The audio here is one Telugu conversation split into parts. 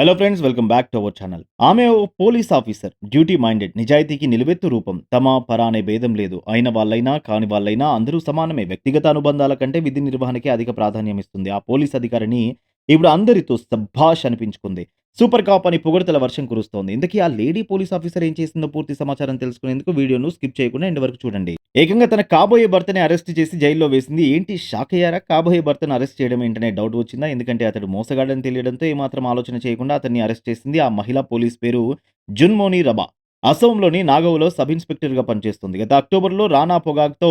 Hello friends welcome back to our channel ఆమె ఓ పోలీస్ ఆఫీసర్ డ్యూటీ మైండెడ్ నిజాయితీకి నిలువెత్తు రూపం. తమ పరా అనే భేదం లేదు. అయిన వాళ్ళైనా కాని వాళ్ళైనా అందరూ సమానమే. వ్యక్తిగత అనుబంధాల కంటే విధి నిర్వహణకే అధిక ప్రాధాన్యం ఇస్తుంది. ఆ పోలీస్ అధికారిని ఇప్పుడు అందరితో సభాష్ అనిపించుకుంది. సూపర్ కాప్ అని పొగడతల వర్షం కురుస్తోంది. ఇంతకీ ఆ లేడీ పోలీస్ ఆఫీసర్ ఏం చేసిందో పూర్తి సమాచారం తెలుసుకునేందుకు వీడియోను స్కిప్ చేయకుండా ఎండ్ వరకు చూడండి. ఏకంగా తన కాబోయే భర్తని అరెస్ట్ చేసి జైల్లో వేసింది. ఏంటి షాక్ అయ్యారా? కాబోయే భర్తను అరెస్ట్ చేయడం ఏంటనే డౌట్ వచ్చిందా? ఎందుకంటే అతడు మోసగాడని తెలియడంతో ఏమాత్రం ఆలోచన చేయకుండా అతన్ని అరెస్ట్ చేసింది ఆ మహిళా పోలీస్ పేరు జున్మోని రబా. అసోంలోని నాగవ్లో సబ్ ఇన్స్పెక్టర్గా పనిచేస్తుంది. గత అక్టోబర్లో రానా పొగాగ్తో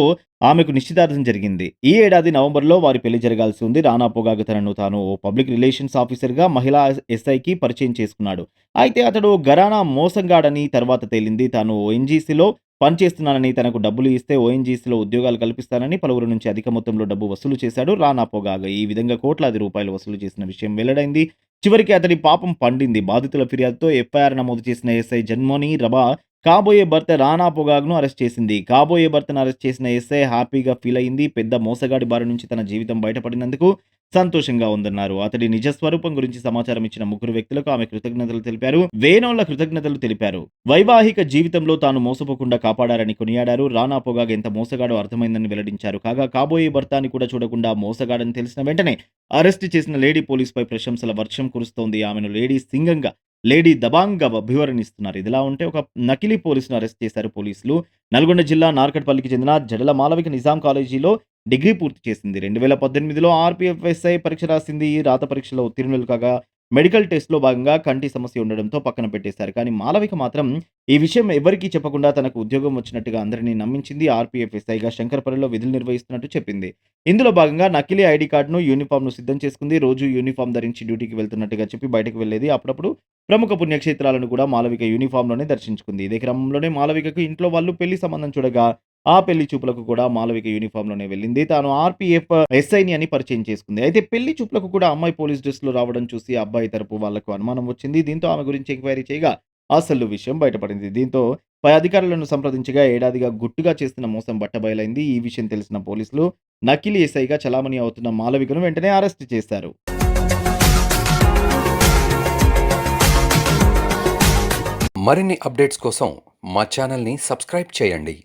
ఆమెకు నిశ్చితార్థం జరిగింది. ఈ ఏడాది నవంబర్లో వారి పెళ్ళి జరగాల్సి ఉంది. రానా పొగాగ్ తనను తాను ఓ పబ్లిక్ రిలేషన్స్ ఆఫీసర్గా మహిళా ఎస్ఐకి పరిచయం చేసుకున్నాడు. అయితే అతడు గరానా మోసంగాడని తర్వాత తేలింది. తాను ఓఎన్జీసీలో పనిచేస్తున్నానని తనకు డబ్బులు ఇస్తే ఓఎన్జీసీలో ఉద్యోగాలు కల్పిస్తానని పలువురు నుంచి అధిక మొత్తంలో డబ్బు వసూలు చేశాడు రానా పొగాగ్ ఈ విధంగా కోట్లాది రూపాయలు వసూలు చేసిన విషయం వెల్లడైంది. చివరికి అతడి పాపం పండింది. బాధితుల ఫిర్యాదుతో ఎఫ్ఐఆర్ నమోదు చేసిన ఎస్ఐ జన్మోని రబా కాబోయే భర్త రానా పొగాగ్ను అరెస్ట్ చేసింది. కాబోయే భర్తను అరెస్ట్ చేసిన ఎస్ఐ హ్యాపీగా ఫీల్ అయింది. పెద్ద మోసగాడి బారి నుంచి తన జీవితం బయటపడినందుకు సంతోషంగా ఉందన్నారు. అతడి నిజ స్వరూపం గురించి సమాచారం ఇచ్చిన ముగ్గురు వ్యక్తులకు ఆమె కృతజ్ఞతలు తెలిపారు. వేనోళ్ళ కృతజ్ఞతలు తెలిపారు. వైవాహిక జీవితంలో తాను మోసపోకుండా కాపాడారని కొనియాడారు. రానా పొగాగ్ ఎంత మోసగాడో అర్థమైందని వెల్లడించారు. కాగా కాబోయే భర్త అని కూడా చూడకుండా మోసగాడని తెలిసిన వెంటనే అరెస్ట్ చేసిన లేడీ పోలీసుపై ప్రశంసల వర్షం కురుస్తోంది. ఆమెను లేడీ సింగంగా లేడీ దబాంగ్గా అభివర్ణిస్తున్నారు. ఇదిలా ఉంటే ఒక నకిలీ పోలీసును అరెస్ట్ చేశారు పోలీసులు. నల్గొండ జిల్లా నార్కట్పల్లికి చెందిన జడల మాలవిక నిజాం కాలేజీలో డిగ్రీ పూర్తి చేసింది. రెండు వేల పద్దెనిమిదిలో ఆర్పీఎఫ్ఎస్ఐ పరీక్ష రాసింది. రాత పరీక్షలో ఉత్తీర్ణులు కాగా మెడికల్ టెస్ట్లో భాగంగా కంటి సమస్య ఉండడంతో పక్కన పెట్టేశారు. కానీ మాలవిక మాత్రం ఈ విషయం ఎవరికీ చెప్పకుండా తనకు ఉద్యోగం వచ్చినట్టుగా అందరినీ నమ్మించింది ఆర్పీఎఫ్ఎస్ఐగా శంకర్పల్లిలో విధులు నిర్వహిస్తున్నట్టు చెప్పింది. ఇందులో భాగంగా నకిలీ ఐడి కార్డును యూనిఫామ్ను సిద్ధం చేసుకుంది. రోజు యూనిఫామ్ ధరించి డ్యూటీకి వెళ్తున్నట్టుగా చెప్పి బయటకు వెళ్ళేది. అప్పుడప్పుడు ప్రముఖ పుణ్యక్షేత్రాలను కూడా మాలవిక యూనిఫామ్లోనే దర్శించుకుంది. ఇదే క్రమంలోనే మాలవికకు ఇంట్లో వాళ్ళు పెళ్ళి సంబంధం చూడగా ఆ పెళ్ళి చూపులకు కూడా మాలవిక యూనిఫామ్లోనే వెళ్ళింది. తాను ఆర్పీఎఫ్ ఎస్ఐని అని పరిచయం చేసుకుంది. అయితే పెళ్ళి చూపులకు కూడా అమ్మాయి పోలీస్ డ్రెస్లో రావడం చూసి అబ్బాయి తరపు వాళ్ళకు అనుమానం వచ్చింది. దీంతో ఆమె గురించి ఎంక్వైరీ చేయగా అసలు విషయం బయటపడింది. దీంతో పై అధికారులను సంప్రదించగా ఏడాదిగా గుట్టుగా చేస్తున్న మోసం బట్టబయలైంది. ఈ విషయం తెలిసిన పోలీసులు నకిలీ ఎస్ఐగా చలామణి అవుతున్న మాలవికను వెంటనే అరెస్ట్ చేశారు. మరిన్ని అప్డేట్స్ కోసం మా ఛానల్ని సబ్స్క్రైబ్ చేయండి.